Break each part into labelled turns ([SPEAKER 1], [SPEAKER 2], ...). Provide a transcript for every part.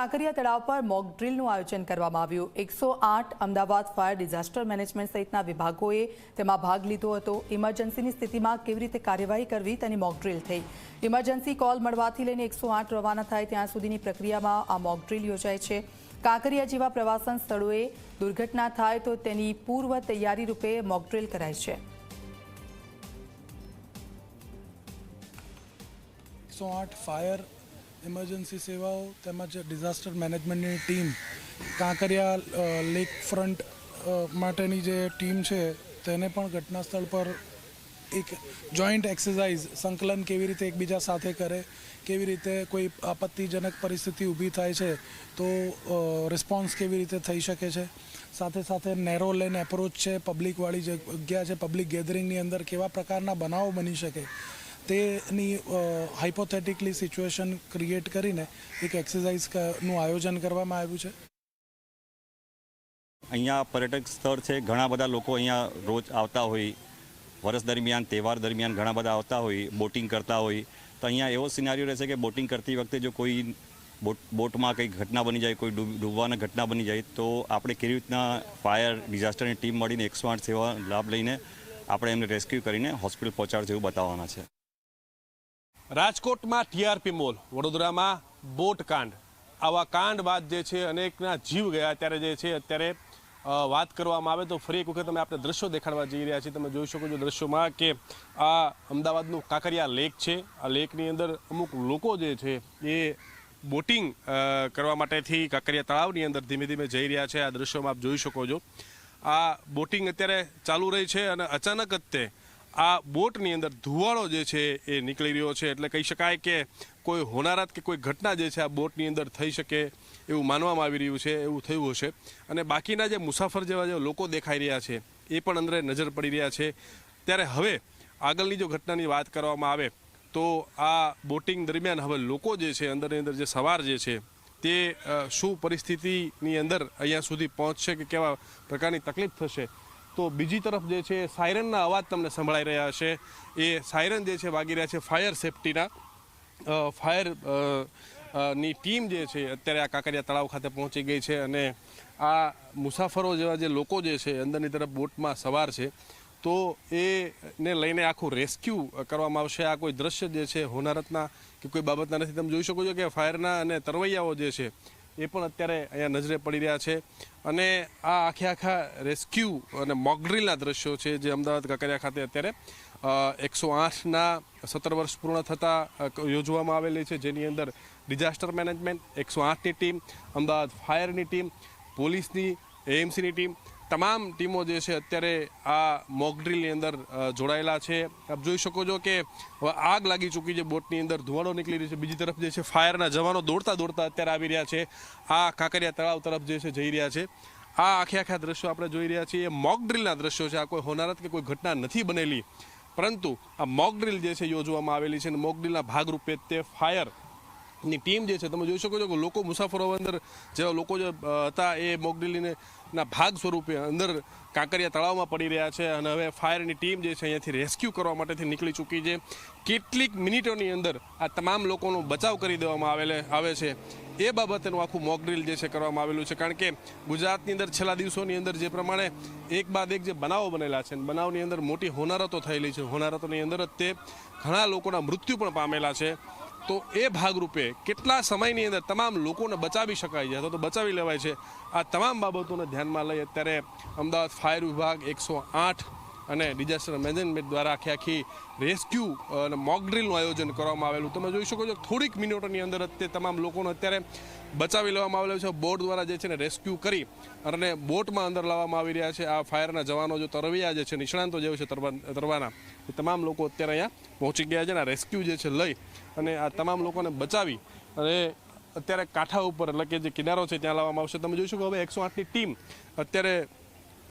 [SPEAKER 1] કાંકરિયા તળાવ પર મોક ડ્રીલનું આયોજન કરવામાં આવ્યું. એકસો આઠ અમદાવાદ ફાયર ડિઝાસ્ટર મેનેજમેન્ટ સહિતના વિભાગોએ તેમાં ભાગ લીધો હતો. ઇમરજન્સીની સ્થિતિમાં કેવી રીતે કાર્યવાહી કરવી તેની મોક ડ્રીલ થઈ. ઇમરજન્સી કોલ મળવાથી લઈને એકસો આઠ રવાના થાય ત્યાં સુધીની પ્રક્રિયામાં આ મોક ડ્રીલ યોજાય છે. કાંકરિયા જેવા પ્રવાસન સ્થળોએ દુર્ઘટના થાય તો તેની પૂર્વ તૈયારી રૂપે મોક ડ્રીલ કરાય છે.
[SPEAKER 2] એકસો આઠ ફાયર ઇમરજન્સી સેવાઓ તેમજ ડિઝાસ્ટર મેનેજમેન્ટની ટીમ કાંકરિયા લેક ફ્રન્ટ માટેની જે ટીમ છે, તેને પણ ઘટના સ્થળ પર એક જોઈન્ટ એક્સરસાઇઝ સંકલન કેવી રીતે એકબીજા સાથે કરે, કેવી રીતે કોઈ આપત્તિજનક પરિસ્થિતિ ઊભી થાય છે, તો રિસ્પોન્સ કેવી રીતે થઈ શકે છે. સાથે સાથે નેરો લેન એપ્રોચ છે પબ્લિકવાળી જગ્યા છે પબ્લિક ગેધરિંગની અંદર કેવા પ્રકારના બનાવો બની શકે. તેની હાઇપોથેટિકલી સિચ્યુએશન ક્રિએટ કરીને એક એક્સરસાઇઝનું આયોજન કરવામાં આવ્યું છે.
[SPEAKER 3] અહીંયા પર્યટક સ્થળ છે. ઘણા બધા લોકો અહીંયા રોજ આવતા હોય. વર્ષ દરમિયાન, તહેવાર દરમિયાન ઘણા બધા આવતા હોય, બોટિંગ કરતા હોય. તો અહીંયા એવો સિનારીઓ રહેશે કે બોટિંગ કરતી વખતે જો કોઈ બોટ, બોટમાં કંઈક ઘટના બની જાય, કોઈ ડૂબ, ડૂબવાના ઘટના બની જાય, તો આપણે કેવી રીતના ફાયર ડિઝાસ્ટરની ટીમ મળીને એકસો આઠ સેવા લાભ લઈને આપણે એમને રેસ્ક્યુ કરીને હોસ્પિટલ પહોંચાડશે એવું બતાવવાના છે.
[SPEAKER 4] રાજકોટમાં ટીઆરપી મોલ, વડોદરામાં બોટ કાંડ. આવા કાંડ બાદ જે છે અનેકના જીવ ગયા. ત્યારે જે છે અત્યારે વાત કરવામાં આવે તો ફરી એક વખત અમે આપણે દ્રશ્યો દેખાડવા જઈ રહ્યા છીએ. તમે જોઈ શકો છો દ્રશ્યોમાં કે આ અમદાવાદનું કાંકરિયા લેક છે. આ લેકની અંદર અમુક લોકો જે છે એ બોટિંગ કરવા માટેથી કાંકરિયા તળાવની અંદર ધીમે ધીમે જઈ રહ્યા છે. આ દ્રશ્યોમાં આપ જોઈ શકો છો. આ બોટિંગ અત્યારે ચાલુ રહી છે અને અચાનક જ તે આ બોટની અંદર ધુવાળો જે છે એ નીકળી રહ્યો છે. એટલે કહી શકાય કે કોઈ હોનારત કે કોઈ ઘટના જે છે આ બોટની અંદર થઈ શકે એવું માનવામાં આવી રહ્યું છે, એવું થયું હશે. અને બાકીના જે મુસાફર જેવા જે લોકો દેખાઈ રહ્યા છે, એ પણ અંદર નજર પડી રહ્યા છે. ત્યારે હવે આગળની જો ઘટનાની વાત કરવામાં આવે, તો આ બોટિંગ દરમિયાન હવે લોકો જે છે, અંદરની અંદર જે સવાર જે છે, તે શું પરિસ્થિતિની અંદર અહીંયા સુધી પહોંચશે કે કેવા પ્રકારની તકલીફ થશે તો બીજી તરફ જે છે, સાયરનના અવાજ તમને સંભળાઈ રહ્યા હશે એ સાયરન જે છે, વાગી રહ્યા છે ફાયર સેફટીના. ફાયરની ટીમ જે છે, અત્યારે આ કાંકરિયા તળાવ ખાતે પહોંચી ગઈ છે અને આ મુસાફરો જેવા જે લોકો જે છે, અંદરની તરફ બોટમાં સવાર છે, તો એને લઈને આખું રેસ્ક્યુ કરવામાં આવશે. આ કોઈ દ્રશ્ય જે છે, હોનારતના કે કોઈ બાબતના નથી. તમે જોઈ શકો છો કે ફાયરના અને તરવૈયાઓ જે છે એ પણ અત્યારે અહીંયા નજરે પડી રહ્યા છે. અને આ આખે આખા રેસ્ક્યુ અને મોકડ્રીલના દ્રશ્યો છે જે અમદાવાદ કાંકરિયા ખાતે અત્યારે એકસો આઠના સત્તર વર્ષ પૂર્ણ થતાં યોજવામાં આવેલી છે. જેની અંદર ડિઝાસ્ટર મેનેજમેન્ટ એકસો આઠની ટીમ, અમદાવાદ ફાયરની ટીમ, પોલીસની એએમસીની ટીમ તમામ ટીમો જે છે અત્યારે આ મોકડ્રીલની અંદર જોડાયેલા છે. આપ જોઈ શકો છો કે આગ લાગી ચૂકી છે બોટની અંદર, ધુવાડો નીકળી રહ્યો છે. બીજી તરફ જે છે ફાયરના જવાનો દોડતા દોડતા અત્યારે આવી રહ્યા છે. આ કાંકરિયા તળાવ તરફ જે છે જઈ રહ્યા છે. આ આખે આખા દ્રશ્યો આપણે જોઈ રહ્યા છીએ. એ મોક ડ્રીલના દ્રશ્યો છે. આ કોઈ હોનારત કે કોઈ ઘટના નથી બનેલી. પરંતુ આ મોકડ્રીલ જે છે યોજવામાં આવેલી છે અને મોકડ્રીલના ભાગરૂપે તે ફાયર ની ટીમ જે છે, તમે જોઈ શકો છો કે લોકો મુસાફરો અંદર જેવા લોકો જે હતા એ મોગડીલીને ના ભાગ સ્વરૂપે અંદર કાંકરિયા તળાવમાં પડી રહ્યા છે અને હવે ફાયરની ટીમ જે છે અહીંયાથી રેસ્ક્યુ કરવા માટેથી નીકળી ચૂકી છે. કેટલીક મિનિટોની અંદર આ તમામ લોકોનો બચાવ કરી દેવામાં આવેલે, આવે છે. એ બાબતેનું આખું મોકડ્રીલ જે છે કરવામાં આવેલું છે. કારણ કે ગુજરાતની અંદર છેલ્લા દિવસોની અંદર જે પ્રમાણે એક બાદ એક જે બનાવો બનેલા છે બનાવની અંદર મોટી હોનારતો થયેલી છે. હોનારતોની અંદર જ તે ઘણા લોકોના મૃત્યુ પણ પામેલા છે. તો એ ભાગરૂપે કેટલા સમયની અંદર તમામ લોકોને બચાવી શકાય છે? અથવા તો બચાવી લેવાય છે? આ તમામ બાબતોને ધ્યાનમાં લઈ અત્યારે અમદાવાદ ફાયર વિભાગ એકસો આઠ અને ડિઝાસ્ટર મેનેજમેન્ટ દ્વારા આખી આખી રેસ્ક્યુ અને મોક ડ્રીલનું આયોજન કરવામાં આવેલું. તમે જોઈ શકો છો, થોડીક મિનિટોની અંદર જ તે તમામ લોકોને અત્યારે બચાવી લેવામાં આવેલું છે. બોટ દ્વારા જે છે ને રેસ્ક્યુ કરી અને બોટમાં અંદર લાવવામાં આવી રહ્યા છે. આ ફાયરના જવાનો જો તરવૈયા જે છે, નિષ્ણાંતો જે છે, તરવા, તરવાના, એ તમામ લોકો અત્યારે અહીંયા પહોંચી ગયા છે અને રેસ્ક્યુ જે છે લઈ અને આ તમામ લોકોને બચાવી અને અત્યારે કાંઠા ઉપર એટલે કે જે કિનારો છે, ત્યાં લાવવામાં આવશે. તમે જોઈ શકો, હવે એકસો આઠની ટીમ અત્યારે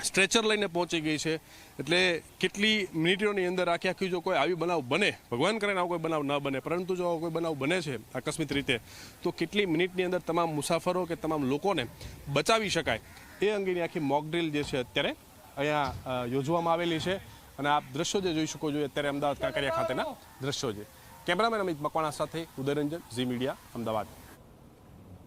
[SPEAKER 4] સ્ટ્રેચર લઈને પહોંચી ગઈ છે. એટલે કેટલી મિનિટોની અંદર આખી આખી જો કોઈ આવી બનાવ બને, ભગવાન કરે આવો કોઈ બનાવ ન બને, પરંતુ જો આવો કોઈ બનાવ બને છે આકસ્મિક રીતે, તો કેટલી મિનિટની અંદર તમામ મુસાફરો કે તમામ લોકોને બચાવી શકાય એ અંગેની આખી મોકડ્રીલ જે છે અત્યારે અહીંયા યોજવામાં આવેલી છે. અને આપ દ્રશ્યો જે જોઈ શકો છો અત્યારે અમદાવાદ કાંકરિયા ખાતેના દ્રશ્યો છે. કેમેરામેન અમિત મકવાણા સાથે ઉદયરંજન, ઝી મીડિયા, અમદાવાદ.